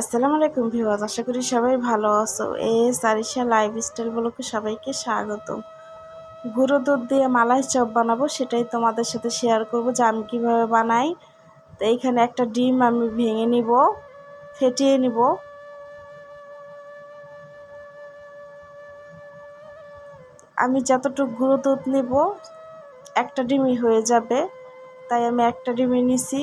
আসসালামু আলাইকুম ভিউয়ার্স, আশা করি সবাই ভালো আছো। এ সারিশা লাইফ স্টাইল ব্লকে সবাইকে স্বাগত। গুঁড়ো দুধ দিয়ে মালাই চপ বানাবো, সেটাই তোমাদের সাথে শেয়ার করব যে আমি কীভাবে বানাই। তো এইখানে একটা ডিম আমি ভেঙে নিব, ফেটিয়ে নিব। আমি যতটুকু গুঁড়ো দুধ নেব, একটা ডিমই হয়ে যাবে। তাই আমি একটা ডিমই নিছি।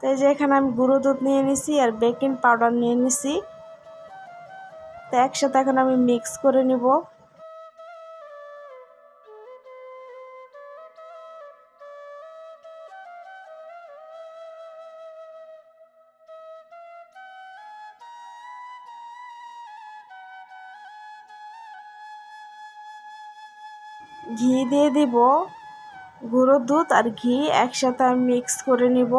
তো এই যে এখানে আমি গুঁড়ো দুধ নিয়ে নিছি আর বেকিং পাউডার নিয়ে নিছি। তো একসাথে এখন আমি মিক্স করে নিব। ঘি দিয়ে দিব গুঁড়ো দুধ আর ঘি একসাথে আমি মিক্স করে নিব।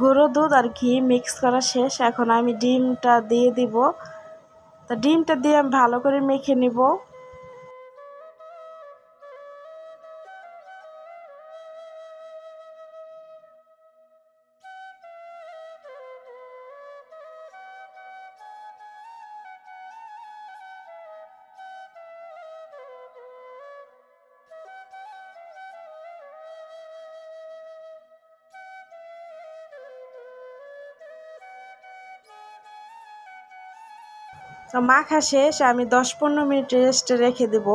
গুঁড়ো দুধ আর ঘি মিক্স করা শেষ। এখন আমি ডিমটা দিয়ে দিব। তা ডিমটা দিয়ে আমি ভালো করে মেখে নিব। তো মাখা শেষ, আমি দশ পনেরো মিনিট রেস্টে রেখে দেব।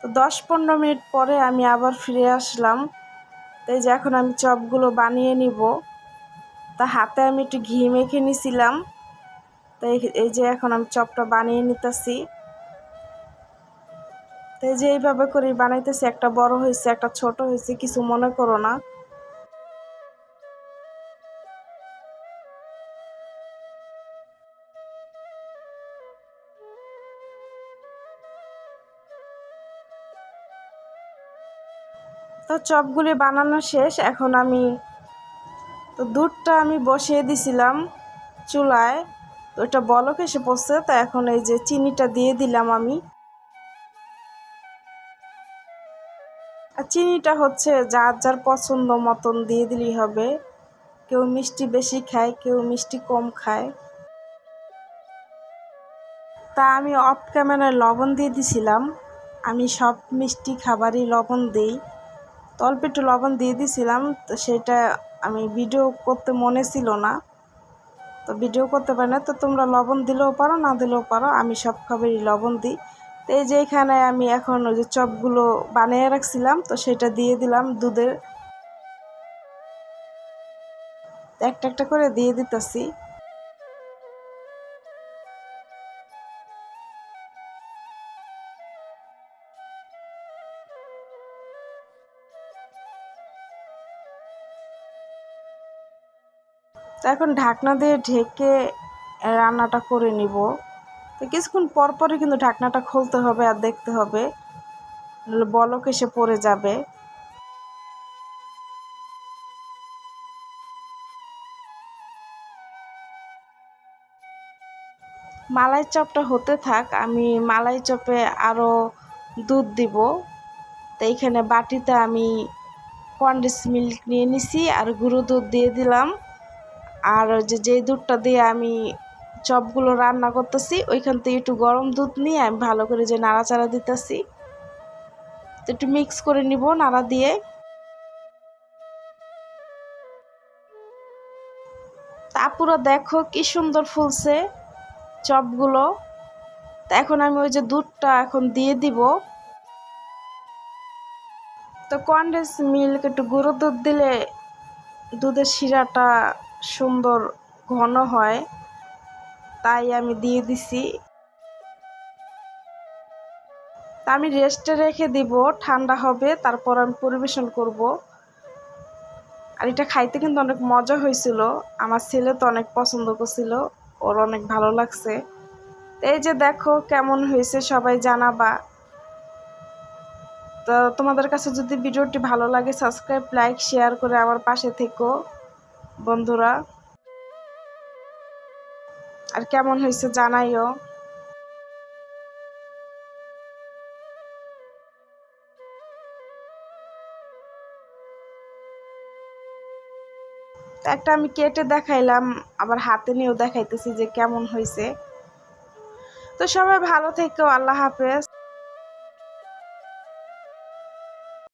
তো দশ পনেরো মিনিট পরে আমি আবার ফিরে আসলাম। তো এই যে এখন আমি চপগুলো বানিয়ে নিব। তা হাতে আমি একটু ঘি মেখে নিছিলাম। তো এই যে এখন আমি চপটা বানিয়ে নিতেছি। তো এই যে এইভাবে করে বানাইতেছি। একটা বড় হয়েছে, একটা ছোট হয়েছে, কিছু মনে করো না। তো চপগুলি বানানো শেষ। এখন আমি তো দুধটা আমি বসিয়ে দিছিলাম চুলায়। তো ওইটা বলক এসে পড়ছে, তো এখন এই যে চিনিটা দিয়ে দিলাম আমি। আর চিনিটা হচ্ছে যার যার পছন্দ মতন দিয়ে দিলেই হবে। কেউ মিষ্টি বেশি খায়, কেউ মিষ্টি কম খায়। তা আমি অফ ক্যামেরায় লবণ দিয়ে দিছিলাম। আমি সব মিষ্টি খাবারই লবণ দিই। অল্প একটু লবণ দিয়ে দিছিলাম, তো সেটা আমি ভিডিও করতে মনে ছিল না। তো ভিডিও করতে পারি না, তো তোমরা লবণ দিলেও পারো, না দিলেও পারো, আমি সব খাবারই লবণ দিই। তো এই যে এখানে আমি এখন ওই যে চপগুলো বানিয়ে রাখছিলাম, তো সেটা দিয়ে দিলাম দুধের। একটা একটা করে দিয়ে দিতেছি। তো এখন ঢাকনা দিয়ে ঢেকে রান্নাটা করে নিব। তো কিছুক্ষণ পর পরে কিন্তু ঢাকনাটা খুলতে হবে আর দেখতে হবে। বলক এসে পড়ে যাবে। মালাই চপটা হতে থাক, আমি মালাই চপে আরও দুধ দিব। তো এইখানে বাটিতে আমি কন্ডেন্স মিল্ক নিয়ে নিছি আর গুঁড়ো দুধ দিয়ে দিলাম। আর যে, যেই দুধটা দিয়ে আমি চপগুলো রান্না করতেছি, ওইখান থেকে একটু গরম দুধ নিয়ে আমি ভালো করে যে নাড়াচাড়া দিতেছি। তো একটু মিক্স করে নিব নাড়া দিয়ে। তারপরে দেখো কি সুন্দর ফুলছে চপগুলো। তো এখন আমি ওই যে দুধটা এখন দিয়ে দিব। তো কন্ডেন্স মিল্ক একটু গুঁড়ো দুধ দিলে দুধের শিরাটা সুন্দর ঘন হয়, তাই আমি দিয়ে দিছি। তা আমি রেস্টে রেখে দিব, ঠান্ডা হবে, তারপর আমি পরিবেশন করব। আর এটা খাইতে কিন্তু অনেক মজা হয়েছিল। আমার ছেলে তো অনেক পছন্দ করছিল, ওর অনেক ভালো লাগছে। এই যে দেখো কেমন হয়েছে, সবাই জানাবা। তো তোমাদের কাছে যদি ভিডিওটি ভালো লাগে সাবস্ক্রাইব লাইক শেয়ার করে আমার পাশে থেকো। বন্ধুরা। আর কেমন হয়েছে জানাইও। একটা আমি কেটে দেখাইলাম, আবার হাতে নিয়েও দেখাইতেছি যে কেমন হয়েছে। তো সবাই ভালো থেকো, আল্লাহ হাফেজ।